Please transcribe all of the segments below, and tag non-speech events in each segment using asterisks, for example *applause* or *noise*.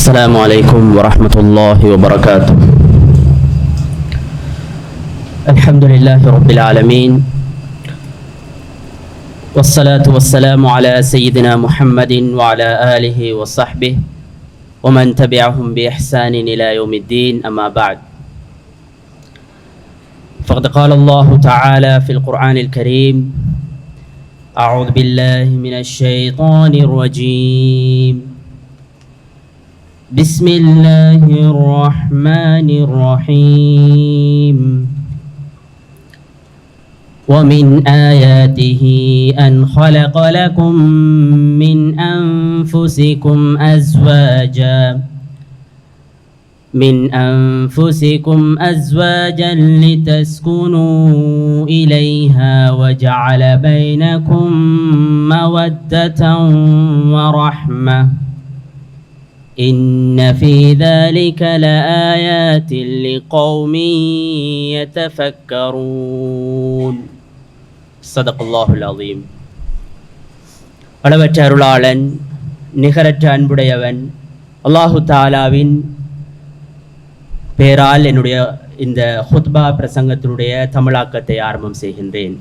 السلام عليكم ورحمة الله وبركاته. الحمد لله رب العالمين. والصلاة والسلام على سيدنا محمد وعلى آله وصحبه ومن تبعهم بإحسان إلى يوم الدين. أما بعد. فقد قال الله تعالى في القرآن الكريم أعوذ بالله من الشيطان الرجيم. بسم الله الرحمن الرحيم ومن آياته أن خلق لكم من أنفسكم أزواجا من أنفسكم أزواجا لتسكنوا إليها وجعل بينكم مودة ورحمة إن في ذلك لآيات لقوم يتفكرون صدق الله العظيم அளவற்ற அருளாளன் நிகரற்ற அன்புடையவன் அல்லாஹு தாலாவின் பேரால் என்னுடைய இந்த ஹுத்பா பிரசங்கத்தினுடைய தமிழாக்கத்தை ஆரம்பம் செய்கின்றேன்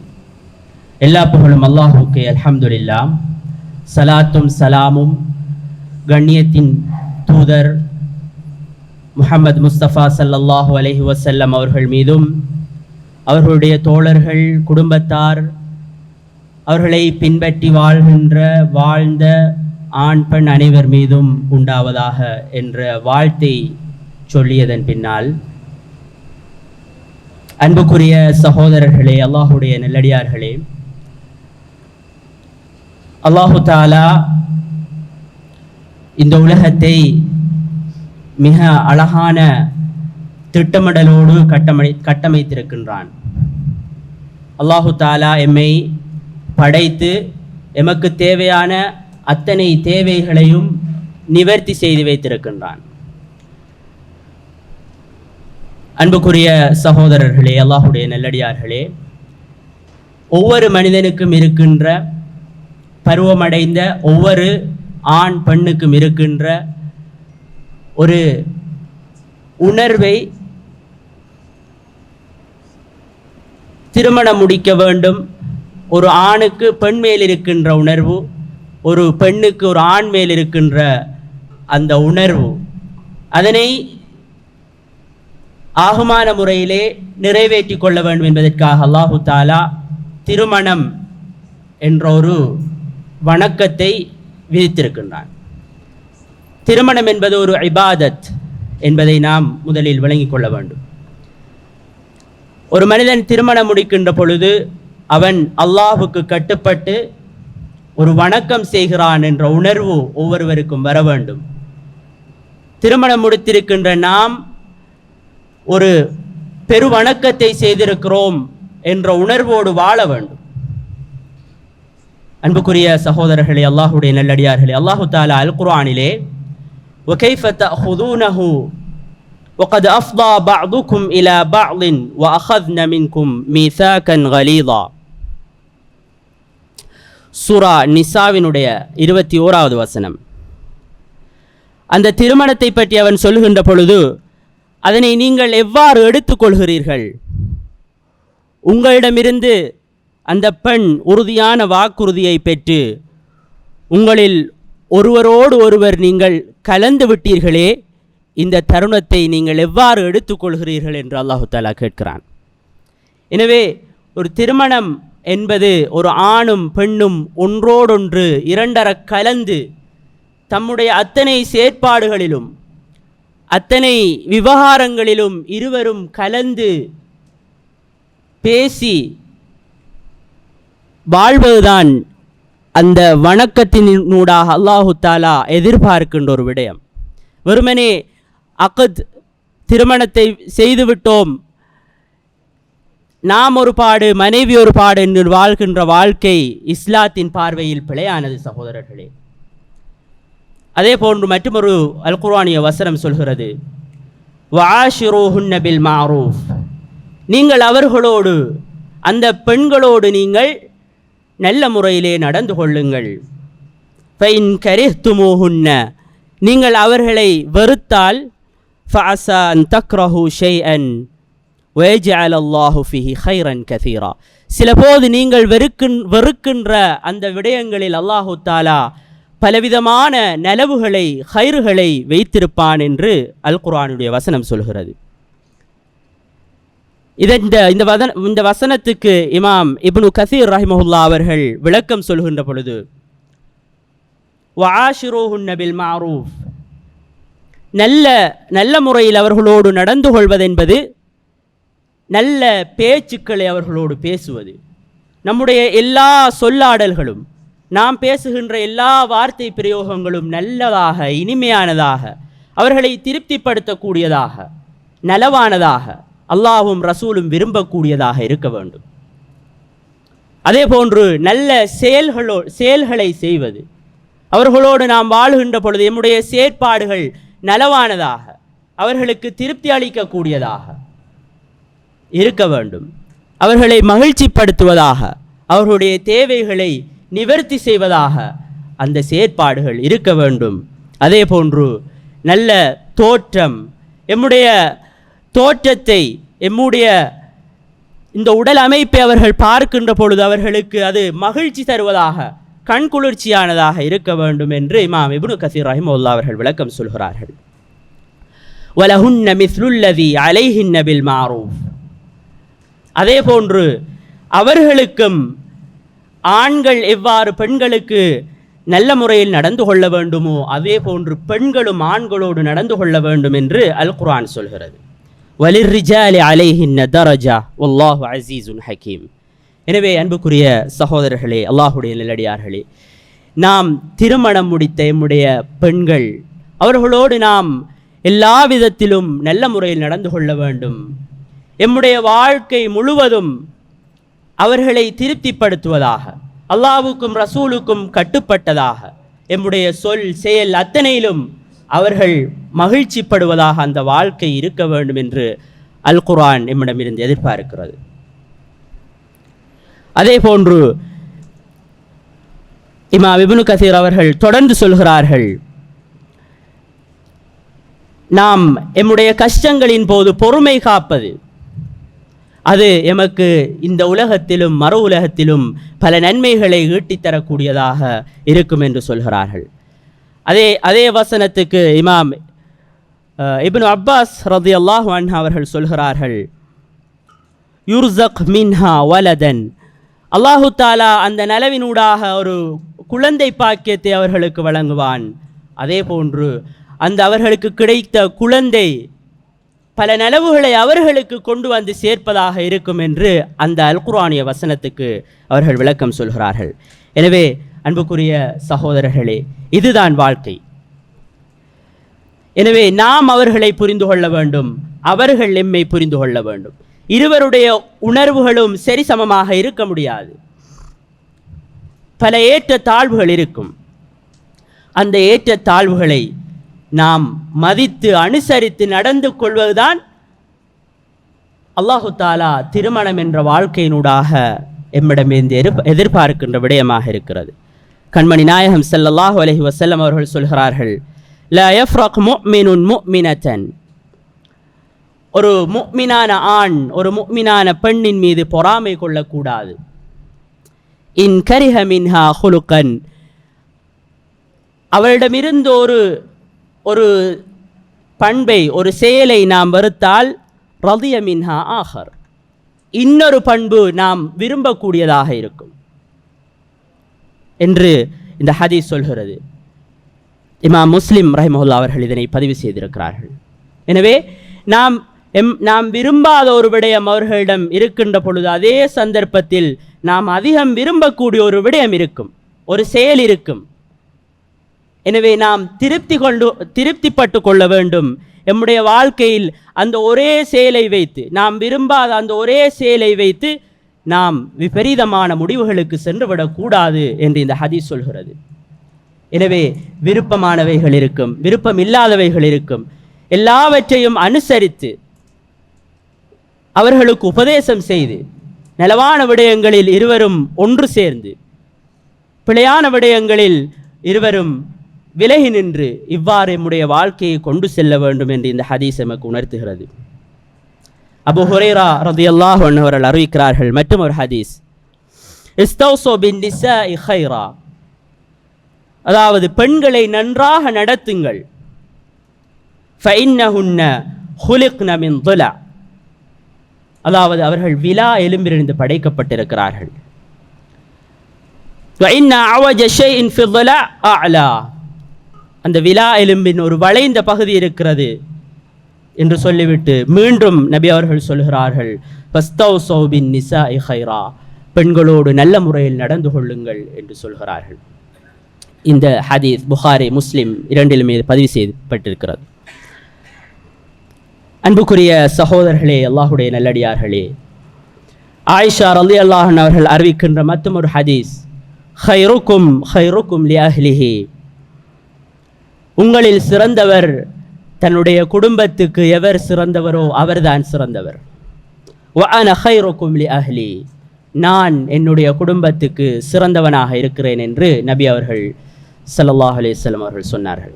எல்லா புகழும் அல்லாஹுக்கு அல்ஹம்துலில்லா சலாத்தும் சலாமும் கண்ணியத்தின் தூதர் முஹம்மது முஸ்தபா சல்லல்லாஹு அலஹி வசல்லம் அவர்கள் மீதும் அவர்களுடைய தோழர்கள் குடும்பத்தார் அவர்களை பின்பற்றி வாழ்கின்ற வாழ்ந்த ஆண் பெண் அனைவர் மீதும் உண்டாவதாக என்ற வாழ்த்தை சொல்லியதன் பின்னால் அன்புக்குரிய சகோதரர்களே அல்லாஹுடைய நெல்லடியார்களே அல்லாஹு தாலா இந்த உலகத்தை மிக அழகான திட்டமிடலோடு கட்டமை கட்டமைத்திருக்கின்றான். அல்லாஹு தாலா எம்மை படைத்து எமக்கு தேவையான அத்தனை தேவைகளையும் நிவர்த்தி செய்து வைத்திருக்கின்றான். அன்புக்குரிய சகோதரர்களே அல்லாஹுடைய நல்லடியார்களே ஒவ்வொரு மனிதனுக்கும் இருக்கின்ற பருவமடைந்த ஒவ்வொரு ஆண் பெண்ணுக்கும் இருக்கின்ற ஒரு உணர்வை திருமணம் முடிக்க வேண்டும். ஒரு ஆணுக்கு பெண் மேல் இருக்கின்ற உணர்வு ஒரு பெண்ணுக்கு ஒரு ஆண் மேல் இருக்கின்ற அந்த உணர்வு. அதனை ஆகுமான முறையிலே நிறைவேற்றி கொள்ள வேண்டும் என்பதற்காக அல்லாஹு தாலா திருமணம் என்ற ஒரு வணக்கத்தை விதித்திருக்கின்றான். திருமணம் என்பது ஒரு இபாதத் என்பதை நாம் முதலில் விளங்கிக் கொள்ள வேண்டும். ஒரு மனிதன் திருமணம் முடிக்கின்ற பொழுது அவன் அல்லாஹுக்கு கட்டுப்பட்டு ஒரு வணக்கம் செய்கிறான் என்ற உணர்வு ஒவ்வொருவருக்கும் வர வேண்டும். திருமணம் முடித்திருக்கின்ற நாம் ஒரு பெருவணக்கத்தை செய்திருக்கிறோம் என்ற உணர்வோடு வாழ வேண்டும். அன்புக்குரிய சகோதரர்களே அல்லாஹுடைய நல்லடியார்களே அல்லாஹு தாலா அல் குர்ஆனிலே وكيف تأخذونه وقد أفضى بعضكم إلى بعض وأخذن منكم ميثاقا غليظا சூரா நிசாவினுடைய இருபத்தி ஓராவது வசனம் அந்த திருமணத்தை பற்றி அவன் சொல்லுகின்ற பொழுது அதனை நீங்கள் எவ்வாறு எடுத்துக்கொள்கிறீர்கள் உங்களிடமிருந்து அந்த பெண் உறுதியான வாக்குறுதியை பெற்று உங்களில் ஒருவரோடு ஒருவர் நீங்கள் கலந்து விட்டீர்களே இந்த தருணத்தை நீங்கள் எவ்வாறு எடுத்துக்கொள்கிறீர்கள் என்று அல்லாஹு தாலா கேட்கிறான். எனவே ஒரு திருமணம் என்பது ஒரு ஆணும் பெண்ணும் ஒன்றோடொன்று இரண்டர கலந்து தம்முடைய அத்தனை செயற்பாடுகளிலும் அத்தனை விவகாரங்களிலும் இருவரும் கலந்து பேசி வாழ்வதுதான் அந்த வணக்கத்தினூடாக அல்லாஹு தாலா எதிர்பார்க்கின்ற ஒரு விடயம். வெறுமனே அகத் திருமணத்தை செய்துவிட்டோம். நாம் ஒரு பாடு மனைவி ஒரு பாடு என்று வாழ்கின்ற வாழ்க்கை இஸ்லாத்தின் பார்வையில் பிழையானது சகோதரர்களே. அதே போன்று மற்றொரு அல்குரானிய வசனம் சொல்கிறது வாஷிரோஹுன்னபில் மாரூஃப். நீங்கள் அவர்களோடு அந்த பெண்களோடு நீங்கள் நல்ல முறையிலே நடந்து கொள்ளுங்கள். ஃபைன் கரிஹ்துமோஹுன்ன நீங்கள் அவர்களை வெறுத்தால் ஃபஅசா அன் தக்ரஹு ஷெய் அன் வேஜால் அல்லாஹு ஃபிஹி ஹைரன் கசீரா சில போது நீங்கள் வெறுக்கின் வெறுக்கின்ற அந்த விடயங்களில் அல்லாஹு தாலா பலவிதமான நலவுகளை ஹைறுகளை வைத்திருப்பான் என்று அல் குரானுடைய வசனம் சொல்கிறது. இத இந்த இந்த வதன இந்த வசனத்துக்கு இமாம் இப்னு கசீர் ரஹிமஹுல்லா அவர்கள் விளக்கம் சொல்கின்ற பொழுது வஆஷிரூஹுன்ன மாரூஃப். நல்ல நல்ல முறையில் அவர்களோடு நடந்து கொள்வதென்பது நல்ல பேச்சுக்களை அவர்களோடு பேசுவது. நம்முடைய எல்லா சொல்லாடல்களும் நாம் பேசுகின்ற எல்லா வார்த்தை பிரயோகங்களும் நல்லதாக இனிமையானதாக அவர்களை திருப்திப்படுத்தக்கூடியதாக நலவானதாக அல்லாஹும் ரசூலும் விரும்பக்கூடியதாக இருக்க வேண்டும். அதே போன்று நல்ல செயல்களோ செயல்களை செய்வது. அவர்களோடு நாம் வாழுகின்ற பொழுது நம்முடைய செயற்பாடுகள் நலவானதாக அவர்களுக்கு திருப்தி அளிக்கக்கூடியதாக இருக்க வேண்டும். அவர்களை மகிழ்ச்சிப்படுத்துவதாக அவர்களுடைய தேவைகளை நிவர்த்தி செய்வதாக அந்த செயற்பாடுகள் இருக்க வேண்டும். அதே போன்று நல்ல தோற்றம் எம்முடைய தோற்றத்தை எம்முடைய இந்த உடல் அமைப்பை அவர்கள் பார்க்கின்ற பொழுது அவர்களுக்கு அது மகிழ்ச்சி தருவதாக கண்குளிர்ச்சியானதாக இருக்க வேண்டும் என்று இமாம் இபுனு கசீர் ரஹிமுல்லா அவர்கள் விளக்கம் சொல்கிறார்கள். வலஹுன்ன மிஸ்லுல்லதி அலைஹின்ன பில் மாரூஃப். அதே போன்று அவர்களுக்கும் ஆண்கள் எவ்வாறு பெண்களுக்கு நல்ல முறையில் நடந்து கொள்ள வேண்டுமோ அதே போன்று பெண்களும் ஆண்களோடு நடந்து கொள்ள வேண்டும் என்று அல் குரான் சொல்கிறது. வலிர்ரிஜாலி அலைஹின்ன தரஜா வல்லாஹு அசீசுன் ஹக்கீம் எனவே அன்புக்குரிய சகோதரர்களே அல்லாஹுடைய நிலடியார்களே நாம் திருமணம் முடித்த எம்முடைய பெண்கள் அவர்களோடு நாம் எல்லா விதத்திலும் நல்ல முறையில் நடந்து கொள்ள வேண்டும். எம்முடைய வாழ்க்கை முழுவதும் அவர்களை திருப்திப்படுத்துவதாக அல்லாவுக்கும் ரசூலுக்கும் கட்டுப்பட்டதாக எம்முடைய சொல் செயல் அத்தனையிலும் அவர்கள் மகிழ்ச்சிப்படுவதாக அந்த வாழ்க்கை இருக்க வேண்டும் என்று அல் குரான் எம்மிடமிருந்து எதிர்பார்க்கிறது. அதே போன்று இமா விபுனு கசீர் அவர்கள் தொடர்ந்து சொல்கிறார்கள் நாம் எம்முடைய கஷ்டங்களின் போது பொறுமை காப்பது. அது எமக்கு இந்த உலகத்திலும் மறு உலகத்திலும் பல நன்மைகளை ஈட்டித்தரக்கூடியதாக இருக்கும் என்று சொல்கிறார்கள். அதே அதே வசனத்துக்கு இமாம் அஹ், இப்னு அப்பாஸ் ரதி அல்லாஹ் அவர்கள் சொல்கிறார்கள் யுர்சக் மின்ஹா வலதன். அல்லாஹு தாலா அந்த நலவினூடாக ஒரு குழந்தை பாக்கியத்தை அவர்களுக்கு வழங்குவான். அதே போன்று அந்த அவர்களுக்கு கிடைத்த குழந்தை பல நலவுகளை அவர்களுக்கு கொண்டு வந்து சேர்ப்பதாக இருக்கும் என்று அந்த அல்குரானிய வசனத்துக்கு அவர்கள் விளக்கம் சொல்கிறார்கள். எனவே அன்புக்குரிய சகோதரர்களே இதுதான் வாழ்க்கை. எனவே நாம் அவர்களை புரிந்து கொள்ள வேண்டும் அவர்கள் எம்மை புரிந்து கொள்ள வேண்டும். இருவருடைய உணர்வுகளும் சரிசமமாக இருக்க முடியாது. பல ஏற்ற தாழ்வுகள் இருக்கும். அந்த ஏற்ற தாழ்வுகளை நாம் மதித்து அனுசரித்து நடந்து கொள்வதுதான் அல்லாஹு தாலா திருமணம் என்ற வாழ்க்கையினூடாக எம்மிடமிருந்து எதிர் எதிர்பார்க்கின்ற விடயமாக இருக்கிறது. கண்மணி நாயகம் செல்லல்லாஹ் அலஹி வசல்லம் அவர்கள் சொல்கிறார்கள் ல யஃப்ரக் முக்மினுன் முஃமினத்தன் ஒரு முக்மினான ஆண் ஒரு முக்மினான பெண்ணின் மீது பொறாமை கொள்ளக்கூடாது. இன் கரிஹ மின்ஹா ஹுலுக்கன். அவளிடமிருந்து ஒரு ஒரு பண்பை ஒரு செயலை நாம் வெறுத்தால் ரதிய மின்ஹா ஆஹர். இன்னொரு பண்பு நாம் விரும்பக்கூடியதாக இருக்கும். என்று இந்த ஹதீஸ் சொல்கிறது. இமாம் முஸ்லிம் ரஹிமஹுல்லா அவர்கள் இதனை பதிவு செய்திருக்கிறார்கள். எனவே நாம் எம் நாம் விரும்பாத ஒரு விடயம் அவர்களிடம் இருக்கின்ற பொழுது அதே சந்தர்ப்பத்தில் நாம் அதிகம் விரும்பக்கூடிய ஒரு விடயம் இருக்கும். ஒரு செயல் இருக்கும். எனவே நாம் திருப்தி கொண்டு திருப்திப்பட்டு கொள்ள வேண்டும். எம்முடைய வாழ்க்கையில் அந்த ஒரே செயலை வைத்து நாம் விரும்பாத அந்த ஒரே செயலை வைத்து நாம் விபரீதமான முடிவுகளுக்கு சென்று விடக்கூடாது என்று இந்த ஹதீஸ் சொல்கிறது. எனவே விருப்பமானவைகள் இருக்கும் விருப்பம் இல்லாதவைகள் இருக்கும். எல்லாவற்றையும் அனுசரித்து அவர்களுக்கு உபதேசம் செய்து நலவான விடயங்களில் இருவரும் ஒன்று சேர்ந்து பிழையான விடயங்களில் இருவரும் விலகி நின்று இவ்வாறு நம்முடைய வாழ்க்கையை கொண்டு செல்ல வேண்டும் என்று இந்த ஹதீஸ் எமக்கு உணர்த்துகிறது. அபு ஹுரேரா ரதியல்லாஹ் அவர்கள் அறிவிக்கிறார்கள். மற்றும் ஒரு ஹதீஸ். இஸ்தௌசோ பின் நிசா இஹைரா அதாவது பெண்களை நன்றாக நடத்துங்கள். அதாவது அவர்கள் விழா எலும்பிலிருந்து படைக்கப்பட்டிருக்கிறார்கள். அந்த விழா எலும்பின் ஒரு வளைந்த பகுதி இருக்கிறது. என்று சொல்லிவிட்டு மீண்டும் நபி அவர்கள் சொல்கிறார்கள் பஸ்தௌசௌ பின் நிசா ஹைரா பெண்களோடு நல்ல முறையில் நடந்து கொள்ளுங்கள் என்று சொல்கிறார்கள். இந்த ஹதீஸ் புகாரி முஸ்லிம் இரண்டிலுமே பதிவு செய்யப்பட்டிருக்கிறது. அன்புக்குரிய சகோதரர்களே அல்லாஹுடைய நல்லடியார்களே ஆயிஷா ரலி அல்லாஹன் அவர்கள் அறிவிக்கின்ற மற்றும் ஒரு ஹதீஸ் ஹைருக்கும் ஹைருக்கும் லியாஹ்லிஹி உங்களில் சிறந்தவர் தன்னுடைய குடும்பத்துக்கு எவர் சிறந்தவரோ அவர்தான் சிறந்தவர். அஹ்லி. நான் என்னுடைய குடும்பத்துக்கு சிறந்தவனாக இருக்கிறேன் என்று நபி அவர்கள் சல்லாஹ் அலிஸ்லம் அவர்கள் சொன்னார்கள்.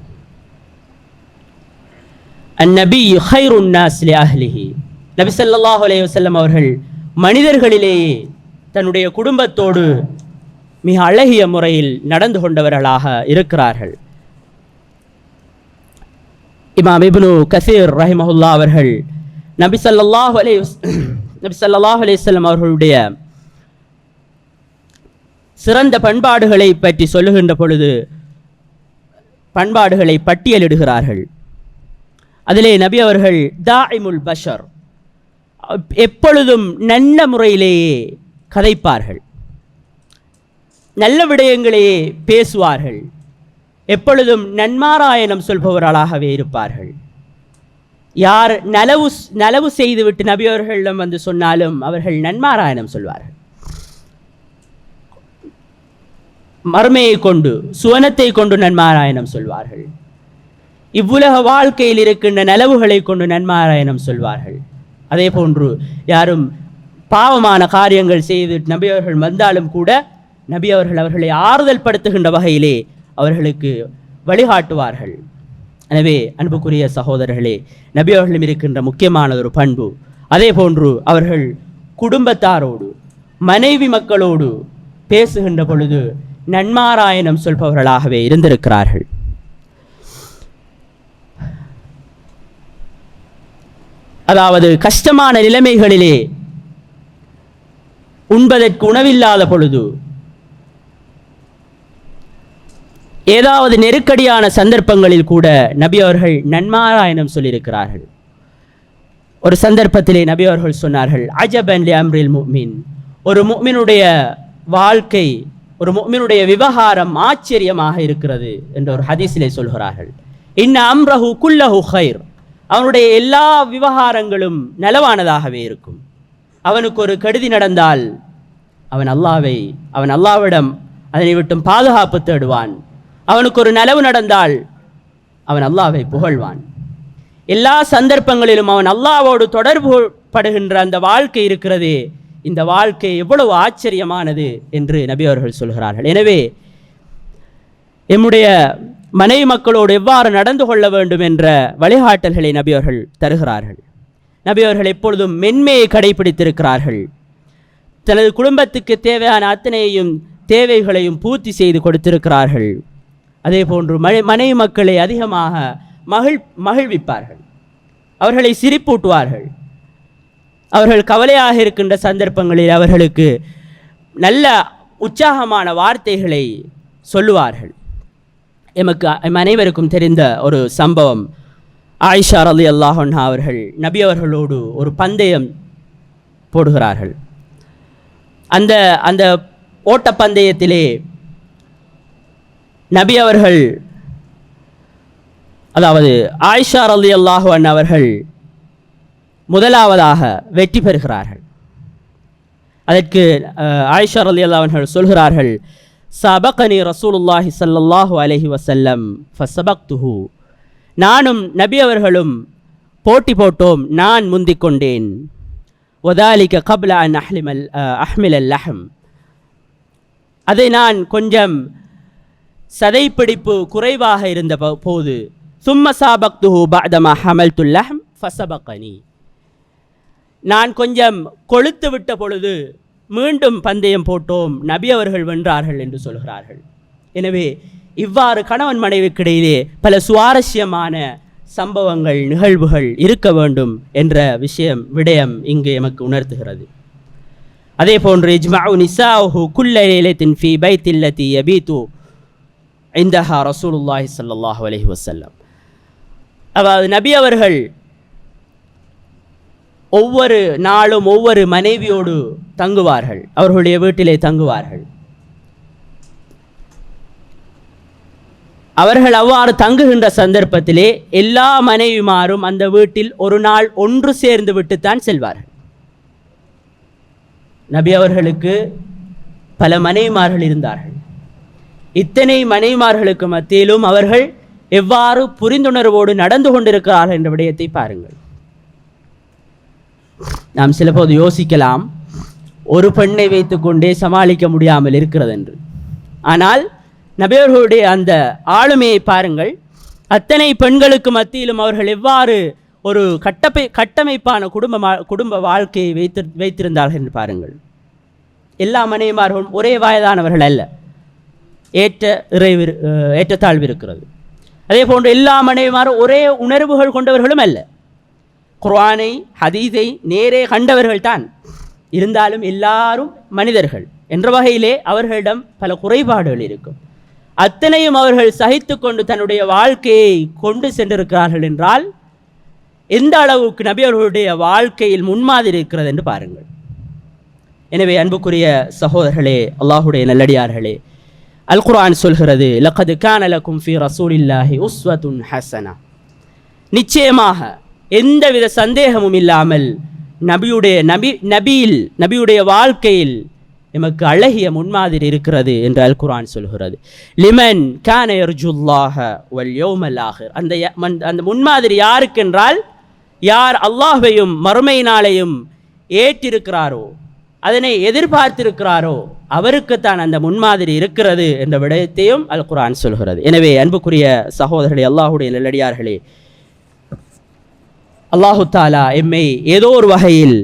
அந்நபி ஹைருன் அஹ்லிஹி. நபி சல்லாஹ் அலைஹி அவர்கள் மனிதர்களிலேயே தன்னுடைய குடும்பத்தோடு மிக அழகிய முறையில் நடந்து கொண்டவர்களாக இருக்கிறார்கள். இமாம் இப்னு கசீர் ரஹிமஹுல்லா அவர்கள் நபி சல்லாஹ் அலே *clears throat* நபி சல்லாஹ் அலேஸ்லம் அவர்களுடைய சிறந்த பண்பாடுகளை பற்றி சொல்லுகின்ற பொழுது பண்பாடுகளை பட்டியலிடுகிறார்கள். அதிலே நபி அவர்கள் தாயிமுல் பஷர் எப்பொழுதும் நல்ல முறையிலேயே கதைப்பார்கள். நல்ல விடயங்களையே பேசுவார்கள். எப்பொழுதும் நன்மாராயணம் சொல்பவர்களாகவே இருப்பார்கள். யார் நலவு நலவு செய்துவிட்டு நபியவர்களிடம் வந்து சொன்னாலும் அவர்கள் நன்மாராயணம் சொல்வார்கள். மறுமையை கொண்டு சுவனத்தை கொண்டு நன்மாராயணம் சொல்வார்கள். இவ்வுலக வாழ்க்கையில் இருக்கின்ற நலவுகளை கொண்டு நன்மாராயணம் சொல்வார்கள். அதே போன்று யாரும் பாவமான காரியங்கள் செய்து நபியவர்கள் வந்தாலும் கூட நபி அவர்கள் அவர்களை ஆறுதல் படுத்துகின்ற வகையிலே அவர்களுக்கு வழிகாட்டுவார்கள். எனவே அன்புக்குரிய சகோதரர்களே நபி அவர்களும் இருக்கின்ற முக்கியமான ஒரு பண்பு அதே போன்று அவர்கள் குடும்பத்தாரோடு மனைவி மக்களோடு பேசுகின்ற பொழுது நன்மாராயணம் சொல்பவர்களாகவே இருந்திருக்கிறார்கள். அதாவது கஷ்டமான நிலைமைகளிலே உண்பதற்கு உணவில்லாத பொழுது ஏதாவது நெருக்கடியான சந்தர்ப்பங்களில் கூட நபி அவர்கள் நன்மாராயணம் சொல்லியிருக்கிறார்கள். ஒரு சந்தர்ப்பத்திலே நபி அவர்கள் சொன்னார்கள் அஜபன் லி அம்ரில் முஃமின். ஒரு முக்மினுடைய வாழ்க்கை ஒரு முக்மினுடைய விவகாரம் ஆச்சரியமாக இருக்கிறது என்ற ஒரு ஹதீஸிலே சொல்கிறார்கள். இன்ன அம்ரஹு குல்லஹு ஹைர் அவனுடைய எல்லா விவகாரங்களும் நலவானதாகவே இருக்கும். அவனுக்கு ஒரு கெடுதி நடந்தால் அவன் அல்லாவை அவன் அல்லாவிடம் அதனை விட்டும் பாதுகாப்பு தேடுவான். அவனுக்கு ஒரு நலவு நடந்தால் அவன் அல்லாவை புகழ்வான். எல்லா சந்தர்ப்பங்களிலும் அவன் அல்லாவோடு தொடர்பு படுகின்ற அந்த வாழ்க்கை இருக்கிறதே. இந்த வாழ்க்கை எவ்வளவு ஆச்சரியமானது என்று நபி அவர்கள் சொல்கிறார்கள். எனவே எம்முடைய மனைவி மக்களோடு எவ்வாறு நடந்து கொள்ள வேண்டும் என்ற வழிகாட்டல்களை நபி அவர்கள் தருகிறார்கள். நபி அவர்கள் எப்பொழுதும் மென்மையை கடைபிடித்திருக்கிறார்கள். தனது குடும்பத்துக்கு தேவையான அத்தனையையும் தேவைகளையும் பூர்த்தி செய்து கொடுத்திருக்கிறார்கள். அதே போன்று மனை மனைவி மக்களை அதிகமாக மகிழ் மகிழ்விப்பார்கள். அவர்களை சிரிப்பூட்டுவார்கள். அவர்கள் கவலையாக இருக்கின்ற சந்தர்ப்பங்களில் அவர்களுக்கு நல்ல உற்சாகமான வார்த்தைகளை சொல்லுவார்கள். எமக்கு எம் அனைவருக்கும் தெரிந்த ஒரு சம்பவம். ஆயிஷா அலி அல்லாஹன்னா அவர்கள் நபி அவர்களோடு ஒரு பந்தயம் போடுகிறார்கள். அந்த அந்த ஓட்டப்பந்தயத்திலே நபி அவர்கள் அதாவது ஆயிஷா அலி அல்லாஹன் அவர்கள் முதலாவதாக வெற்றி பெறுகிறார்கள். அதற்கு ஆயிஷா அலி அல்லாஹர்கள் சொல்கிறார்கள் சபகனி ரசூலுல்லாஹி சல்லாஹூ அலஹி வசல்லம் ஃபசபக்துஹு நானும் நபி அவர்களும் போட்டி போட்டோம் நான் முந்திக் கொண்டேன். ஒதாலிக்க கப்ல அன் அஹ்லிமல் அஹ்மில் லஹம். அதை நான் கொஞ்சம் சதைப்பிடிப்பு குறைவாக இருந்த போது சும்ம சாபக்துஹு பாதமா ஹமல் துல்லஹம் ஃபசபக்கனி நான் கொஞ்சம் கொளுத்து விட்ட பொழுது மீண்டும் பந்தயம் போட்டோம் நபி அவர்கள் வென்றார்கள் என்று சொல்கிறார்கள். எனவே இவ்வாறு கணவன் மனைவிக்கிடையிலே பல சுவாரஸ்யமான சம்பவங்கள் நிகழ்வுகள் இருக்க வேண்டும் என்ற விஷயம் விடயம் இங்கு எமக்கு உணர்த்துகிறது. அதே போன்று இஜ்மாவு நிசாஹு குல்ல லைலத்தின் ஃபீ பைத்தில்லதி யபீது. இந்தஹா ரசூலுல்லாஹி சல்லாஹ் அலஹி வசல்லம் அதாவது நபி அவர்கள் ஒவ்வொரு நாளும் ஒவ்வொரு மனைவியோடு தங்குவார்கள். அவர்களுடைய வீட்டிலே தங்குவார்கள். அவர்கள் அவ்வாறு தங்குகின்ற சந்தர்ப்பத்திலே எல்லா மனைவிமாரும் அந்த வீட்டில் ஒரு நாள் ஒன்று சேர்ந்து விட்டுத்தான் செல்வார்கள். நபி அவர்களுக்கு பல மனைவிமார்கள் இருந்தார்கள். இத்தனை மனைவிமார்களுக்கு மத்தியிலும் அவர்கள் எவ்வாறு புரிந்துணர்வோடு நடந்து கொண்டிருக்கிறார்கள் என்ற விடயத்தை பாருங்கள். நாம் சில போது யோசிக்கலாம் ஒரு பெண்ணை வைத்துக்கொண்டே சமாளிக்க முடியாமல் இருக்கிறது என்று ஆனால் நபியவர்களுடைய அந்த ஆளுமையை பாருங்கள் அத்தனை பெண்களுக்கு மத்தியிலும் அவர்கள் எவ்வாறு ஒரு கட்டப்பை கட்டமைப்பான குடும்ப குடும்ப வாழ்க்கையை வைத்து வைத்திருந்தார்கள் என்று பாருங்கள். எல்லா மனைவிமார்களும் ஒரே வயதானவர்கள் அல்ல. ஏற்ற இறைவி அஹ், ஏற்றத்தாழ்வு இருக்கிறது அதே போன்று எல்லா மனைவிமாரும் ஒரே உணர்வுகள் கொண்டவர்களும் அல்ல. குர்ஆனை ஹதீஸை நேரே கண்டவர்கள் தான் இருந்தாலும் எல்லாரும் மனிதர்கள். என்ற வகையிலே அவர்களிடம் பல குறைபாடுகள் இருக்கும். அத்தனையும் அவர்கள் சகித்து கொண்டு தன்னுடைய வாழ்க்கையை கொண்டு சென்றிருக்கிறார்கள் என்றால் எந்த அளவுக்கு நபி அவர்களுடைய வாழ்க்கையில் முன்மாதிரி இருக்கிறது என்று பாருங்கள். எனவே அன்புக்குரிய சகோதரர்களே அல்லாஹுடைய நல்லடியார்களே அல் குரான் சொல்கிறது லக்கது கானலக்கும் ஃபி ரசூலில்லாஹி உஸ்வத்துன் ஹசனா. நிச்சயமாக எந்தவித சந்தேகமும் இல்லாமல் நபியுடைய நபி நபியில் நபியுடைய வாழ்க்கையில் எமக்கு அழகிய முன்மாதிரி இருக்கிறது என்று அல் குர்ஆன் சொல்கிறது. லிமன் கான யர்ஜுல்லாஹ வல் யௌமல் அந்த மன்- அந்த முன்மாதிரி யாருக்கென்றால் யார் அல்லாஹையும் மறுமை நாளையும் ஏற்றிருக்கிறாரோ அதனை எதிர்பார்த்திருக்கிறாரோ அவருக்குத்தான் அந்த முன்மாதிரி இருக்கிறது என்ற விடயத்தையும் அல் குரான் சொல்கிறது. எனவே அன்புக்குரிய சகோதரர்களே அல்லாஹுடைய நெல்லடியார்களே அல்லாஹு தாலா எம்மை ஏதோ ஒரு வகையில்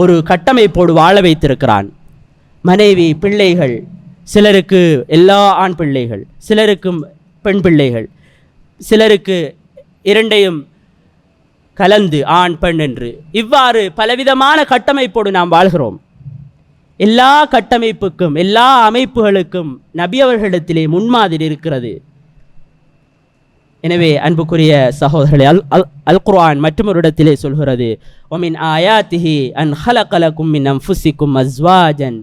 ஒரு கட்டமைப்போடு வாழ வைத்திருக்கிறான். மனைவி பிள்ளைகள் சிலருக்கு எல்லா ஆண் பிள்ளைகள் சிலருக்கும் பெண் பிள்ளைகள் சிலருக்கு இரண்டையும் கலந்து ஆண் பெண் என்று இவ்வாறு பலவிதமான கட்டமைப்போடு நாம் வாழ்கிறோம். எல்லா கட்டமைப்புக்கும் எல்லா அமைப்புகளுக்கும் நபி அவர்களிடத்திலே முன்மாதிரி இருக்கிறது. எனவே அன்புக்குரிய சகோதரர்களே அல் அல் அல் குர்ஆன் மற்றொரு இடத்திலே சொல்கிறது ஒமின் ஆயாத்திஹி அன் ஹலகலக்கும் மின் அம்ஃபுசிக்கும் அஸ்வாஜன்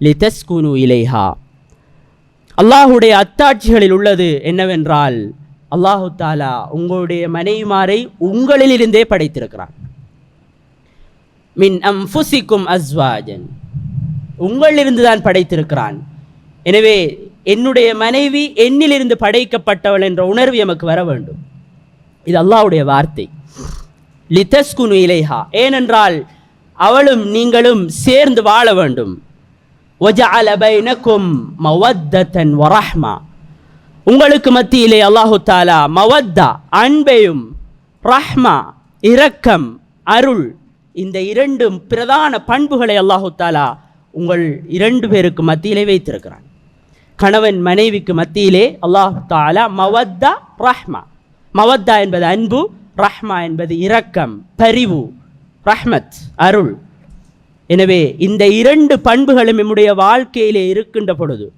லிதஸ்குனு இலைஹா. அல்லாஹுடைய அத்தாட்சிகளில் உள்ளது என்னவென்றால் அல்லாஹு தாலா உங்களுடைய மனைவிமாரை உங்களிலிருந்தே படைத்திருக்கிறான். மின் அம்ஃபுசிக்கும் அஸ்வாஜன். உங்களிலிருந்து தான் படைத்திருக்கிறான். எனவே என்னுடைய மனைவி என்னிலிருந்து படைக்கப்பட்டவள் என்ற உணர்வு எமக்கு வர வேண்டும். இது அல்லாவுடைய வார்த்தை. லிதஸ்குனு இலேஹா. ஏனென்றால் அவளும் நீங்களும் சேர்ந்து வாழ வேண்டும். உங்களுக்கு மத்தியிலே அல்லாஹு தாலா மவத்தா அன்பையும் ரஹ்மா இரக்கம் அருள் இந்த இரண்டும் பிரதான பண்புகளை அல்லாஹு தாலா உங்கள் இரண்டு பேருக்கு மத்தியிலே வைத்திருக்கிறான். கணவன் மனைவிக்கு மத்தியிலே அல்லாஹு தாலா மவத்தா ரஹ்மா. மவத்தா என்பது அன்பு ரஹ்மா என்பது இரக்கம் பரிவு ரஹ்மத் அருள். எனவே இந்த இரண்டு பண்புகளும் நம்முடைய வாழ்க்கையிலே இருக்கின்ற பொழுது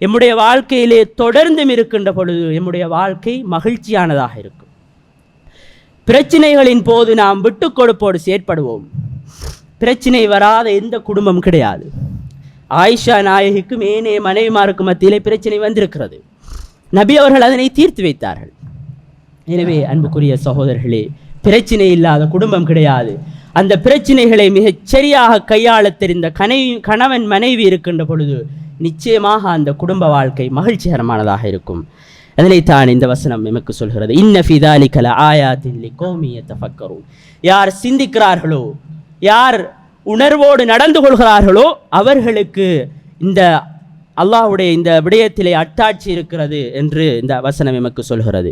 எம்முடைய வாழ்க்கையிலே தொடர்ந்தும் இருக்கின்ற பொழுது எம்முடைய வாழ்க்கை மகிழ்ச்சியானதாக இருக்கும். பிரச்சனைகளின் போது நாம் விட்டு கொடுப்போடு செயற்படுவோம். பிரச்சனை வராத எந்த குடும்பம் கிடையாது. ஆயிஷா நாயகிக்கும் ஏனைய மனைவிமாருக்கும் மத்தியிலே பிரச்சனை வந்திருக்கிறது. நபி அவர்கள் அதனை தீர்த்து வைத்தார்கள். எனவே அன்புக்குரிய சகோதரர்களே பிரச்சனை இல்லாத குடும்பம் கிடையாது. அந்த பிரச்சனைகளை மிகச் சரியாக கையாளத் தெரிந்த கனை கணவன் மனைவி இருக்கின்ற பொழுது நிச்சயமாக அந்த குடும்ப வாழ்க்கை மகிழ்ச்சிகரமானதாக இருக்கும். அதனைத்தான் இந்த வசனம் எமக்கு சொல்கிறது. இன்ன ஃபிதாலிக்கல ஆயாத்தின் கோமிய தஃபக்கரும் யார் சிந்திக்கிறார்களோ யார் உணர்வோடு நடந்து கொள்கிறார்களோ அவர்களுக்கு இந்த அல்லாஹுடைய இந்த விடயத்திலே அட்டாட்சி இருக்கிறது என்று இந்த வசனம் எமக்கு சொல்கிறது.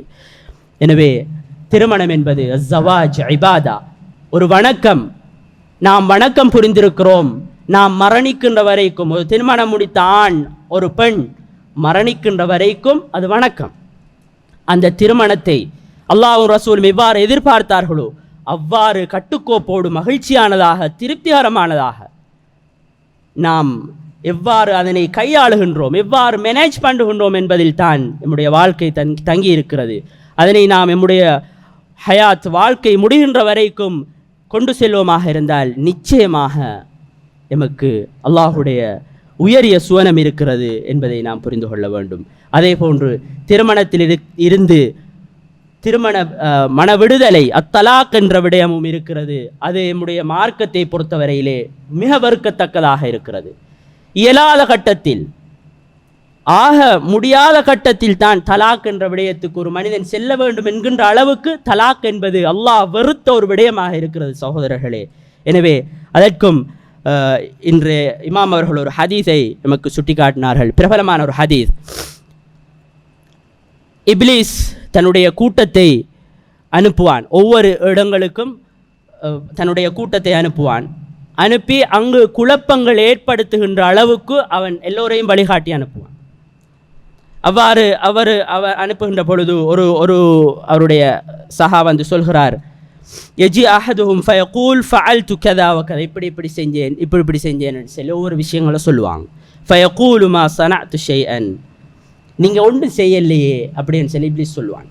எனவே திருமணம் என்பது ஜவாஜ் ஐபாதா ஒரு வணக்கம். நாம் வணக்கம் புரிந்திருக்கிறோம். நாம் மரணிக்கின்ற வரைக்கும் ஒரு திருமணம் முடித்த ஆண் ஒரு பெண் மரணிக்கின்ற வரைக்கும் அது வணக்கம். அந்த திருமணத்தை அல்லாஹும் ரசூலும் எவ்வாறு எதிர்பார்த்தார்களோ அவ்வாறு கட்டுக்கோப்போடு மகிழ்ச்சியானதாக திருப்திகரமானதாக நாம் எவ்வாறு அதனை கையாளுகின்றோம் எவ்வாறு மேனேஜ் பண்ணுகின்றோம் என்பதில் தான் நம்முடைய வாழ்க்கை தங் தங்கி இருக்கிறது அதனை நாம் நம்முடைய ஹயாத் வாழ்க்கை முடிகின்ற வரைக்கும் கொண்டு செல்வோமாக இருந்தால் நிச்சயமாக எமக்கு அல்லாஹுடைய உயரிய சுவனம் இருக்கிறது என்பதை நாம் புரிந்து கொள்ள வேண்டும். அதே போன்று திருமணத்தில் இரு- இருந்து திருமண மன விடுதலை அத்தலாக் என்ற விடயமும் இருக்கிறது. அது என்னுடைய மார்க்கத்தை பொறுத்தவரையிலே மிக வறுக்கத்தக்கதாக இருக்கிறது. இயலாத கட்டத்தில் ஆக முடியாத கட்டத்தில் தான் தலாக் என்ற விடயத்துக்கு ஒரு மனிதன் செல்ல வேண்டும் என்கின்ற அளவுக்கு தலாக் என்பது அல்லாஹ் வெறுத்த ஒரு விடயமாக இருக்கிறது சகோதரர்களே. எனவே அதற்கும் அஹ், இன்று இமாம் அவர்கள் ஒரு ஹதீஸை நமக்கு சுட்டிக்காட்டினார்கள். பிரபலமான ஒரு ஹதீஸ். இப்லீஸ் தன்னுடைய கூட்டத்தை அனுப்புவான். ஒவ்வொரு இடங்களுக்கும் தன்னுடைய கூட்டத்தை அனுப்புவான். அனுப்பி அங்கு குழப்பங்கள் ஏற்படுத்துகின்ற அளவுக்கு அவன் எல்லோரையும் வழிகாட்டி அனுப்புவான். அவ்வாறு அவர் அவர் அனுப்புகின்ற பொழுது ஒரு ஒரு அவருடைய சஹா வந்து சொல்கிறார் எஜி அஹதுஹும் ஃபயகூல் ஃபஅல்து கதா வகதா இப்படி இப்படி செஞ்சேன் இப்படி இப்படி செஞ்சேன்னு சொல்லி ஒவ்வொரு விஷயங்களை சொல்லுவாங்க. ஃபயகூலு மா சனஅத்து அன் நீங்கள் ஒன்றும் செய்யலையே அப்படின்னு சொல்லி இப்படி சொல்லுவான்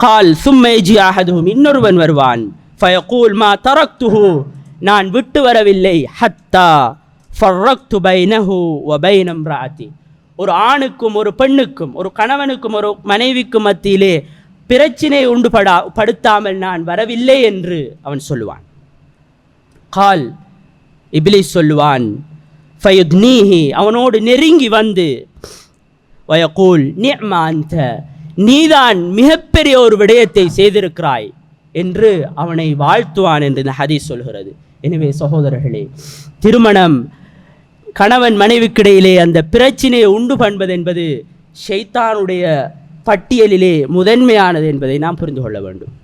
கால் சும்மேஜி எஜி இன்னொருவன் வருவான். ஃபயகூல் மா தரக்துஹு நான் விட்டு வரவில்லை. ஹத்தா ஃபர்ரக்து பைனஹு வ பைனம் இம்ராஅத்தி ஒரு ஆணுக்கும் ஒரு பெண்ணுக்கும் ஒரு கணவனுக்கும் ஒரு மனைவிக்கும் மத்தியிலே பிரச்சினை உண்டு படா படுத்தாமல் நான் வரவில்லை என்று அவன் சொல்லுவான். கால் இப்லீஸ் சொல்லுவான் ஃபயுத்னீஹி அவனோடு நெருங்கி வந்து வயகூல் நிஅமா அந்த நீதான் மிகப்பெரிய ஒரு விடயத்தை செய்திருக்கிறாய் என்று அவனை வாழ்த்துவான் என்று இந்த ஹதீஸ் சொல்கிறது. எனவே சகோதரர்களே திருமணம் கணவன் மனைவிக்கிடையிலே அந்த பிரச்சினையை உண்டு பண்பது என்பது ஷைத்தானுடைய பட்டியலிலே முதன்மையானது என்பதை நாம் புரிந்து கொள்ள வேண்டும்.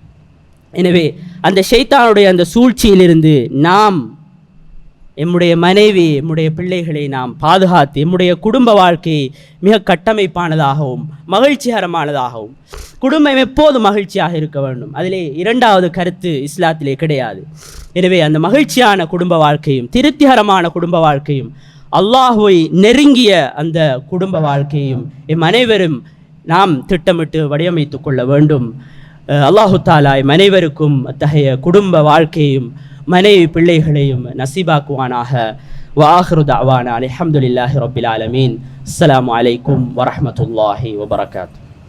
எனவே அந்த ஷைத்தானுடைய அந்த சூழ்ச்சியிலிருந்து நாம் எம்முடைய மனைவி எம்முடைய பிள்ளைகளை நாம் பாதுகாத்து எம்முடைய குடும்ப வாழ்க்கையை மிக கட்டமைப்பானதாகவும் மகிழ்ச்சிகரமானதாகவும் குடும்பம் எப்போதும் மகிழ்ச்சியாக இருக்க வேண்டும். அதிலே இரண்டாவது கருத்து இஸ்லாத்திலே கிடையாது. எனவே அந்த மகிழ்ச்சியான குடும்ப வாழ்க்கையும் திருப்திகரமான குடும்ப வாழ்க்கையும் அல்லாஹுவை நெருங்கிய அந்த குடும்ப வாழ்க்கையும் எம் அனைவரும் நாம் திட்டமிட்டு வடிவமைத்து கொள்ள வேண்டும். அல்லாஹு தாலாய் அனைவருக்கும் அத்தகைய குடும்ப வாழ்க்கையும் மனைவி பிள்ளைகளையும் நசீபாக்குவானாக வாஹ்ரு தாவானா அல்ஹம்துலில்லாஹி ரப்பில் ஆலமீன் அஸ்ஸலாமு அலைக்கும் வரஹ்மத்துல்லாஹி வபரகாத்து